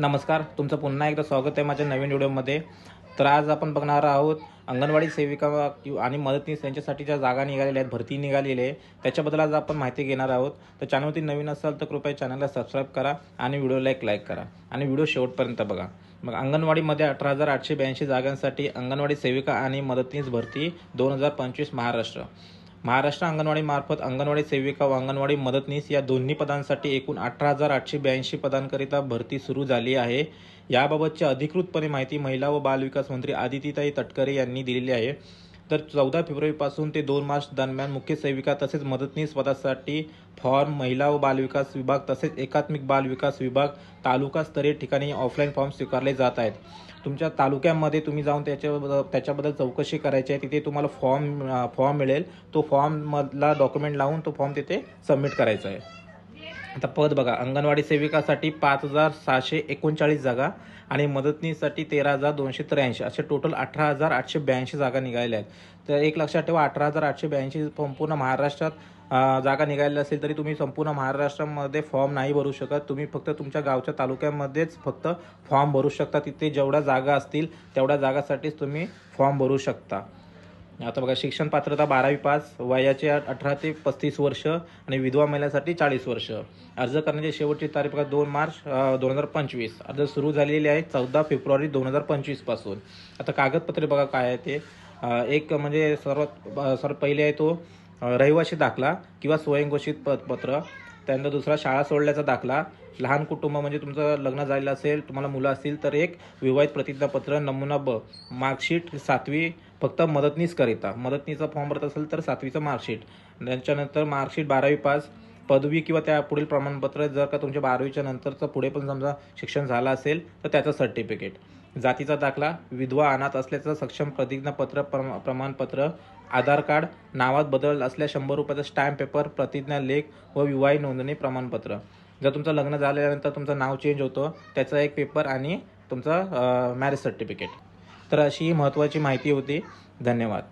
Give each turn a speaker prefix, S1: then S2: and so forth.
S1: नमस्कार तुमचं पुन्हा एकदा स्वागत आहे माझ्या नवीन व्हिडिओमध्ये. तर आज आपण बघणार आहोत अंगणवाडी सेविका आणि मदतनीस यांच्यासाठी ज्या जागा निघालेल्या आहेत भरती निघालेली आहे त्याच्याबद्दल आज आपण माहिती घेणार आहोत. तर चॅनलवरती नवीन असाल तर कृपया चॅनलला सबस्क्राईब करा आणि व्हिडिओला एक लाईक करा आणि व्हिडिओ शेवटपर्यंत बघा. मग अंगणवाडीमध्ये अठरा हजार आठशे ब्याऐंशी जागांसाठी अंगणवाडी सेविका आणि मदतनीस भरती दोन हजार पंचवीस महाराष्ट्र. महाराष्ट्र अंगणवाडीमार्फत अंगणवाडी सेविका व अंगणवाडी मदतनीस या दोन्ही पदांसाठी एकूण अठरा हजार आठशे ब्याऐंशी पदांकरिता भरती सुरू झाली आहे. याबाबतची अधिकृतपणे माहिती महिला व बालविकास मंत्री आदितीताई तटकरे यांनी दिलेली आहे. तर चौदा फेब्रुवारीपासून ते दोन मार्च दरम्यान मुख्य सेविका तसेच मदतनीस पदासाठी फॉर्म महिला व बालविकास विभाग तसेच एकात्मिक बालविकास विभाग तालुकास्तरीय ठिकाणी ऑफलाईन फॉर्म स्वीकारले जात आहेत. तुमच्या तालुक्यामध्ये तुम्ही जाऊन त्याच्याबद्दल त्याच्याबद्दल चौकशी करायची आहे तिथे तुम्हाला फॉर्म फॉर्म मिळेल. तो फॉर्ममधला डॉक्युमेंट लावून तो फॉर्म तिथे सबमिट करायचा आहे. आता पद बघा अंगणवाडी सेविकासाठी पाच हजार सहाशे एकोणचाळीस जागा आणि मदतनीसाठी तेरा हजार दोनशे त्र्याऐंशी. असे टोटल अठरा हजार आठशे ब्याऐंशी जागा निघालेल्या आहेत. तर एक लक्षात ठेवा अठरा हजार आठशे ब्याऐंशी संपूर्ण महाराष्ट्रात जागा निघालेल्या असेल तरी तुम्ही संपूर्ण महाराष्ट्रामध्ये फॉर्म नाही भरू शकत. तुम्ही फक्त तुमच्या गावच्या तालुक्यामध्येच फक्त फॉर्म भरू शकता. तिथे जेवढ्या जागा असतील तेवढ्या जागासाठीच तुम्ही फॉर्म भरू शकता. आता बघा शिक्षण पात्रता बारावी पास वयाचे अठरा ते पस्तीस वर्ष आणि विधवा महिलांसाठी चाळीस वर्ष. अर्ज करण्याची शेवटची तारीख बघा दोन मार्च दोन हजार पंचवीस. अर्ज सुरू झालेली आहे चौदा फेब्रुवारी दोन हजार पंचवीसपासून आता कागदपत्रे बघा काय आहे ते. एक म्हणजे सर्वात सर्व पहिले आहे तो रहिवासी दाखला किंवा स्वयंघोषित प पत्र. त्यानंतर दुसरा शाळा सोडल्याचा दाखला. लहान कुटुंब म्हणजे तुमचं लग्न झालेलं असेल तुम्हाला मुलं असतील तर एक विवाहित प्रतिज्ञापत्र नमुना ब मार्कशीट सातवी फक्त मदतनीस करिता. मदतनीचा फॉर्म भरत असेल तर सातवीचं मार्कशीट त्याच्यानंतर मार्कशीट बारावी पास. पदवी किंवा त्या पुढील प्रमाणपत्र जर का तुमच्या बारावीच्या नंतरचं पुढे पण समजा शिक्षण झालं असेल तर त्याचं सर्टिफिकेट जातीचा दाखला विधवा अनाथ असल्याचं सक्षम प्रतिज्ञापत्र प्रमा प्रमाणपत्र आधार कार्ड नावात बदल असल्यास शंभर रुपयाचा स्टॅम्प पेपर प्रतिज्ञा लेख व विवाही नोंदणी प्रमाणपत्र. जर तुमचं लग्न झाल्यानंतर तुमचं नाव चेंज होतं त्याचा एक पेपर आणि तुमचं मॅरेज सर्टिफिकेट तर अशी ही महत्त्वाची माहिती होती. धन्यवाद.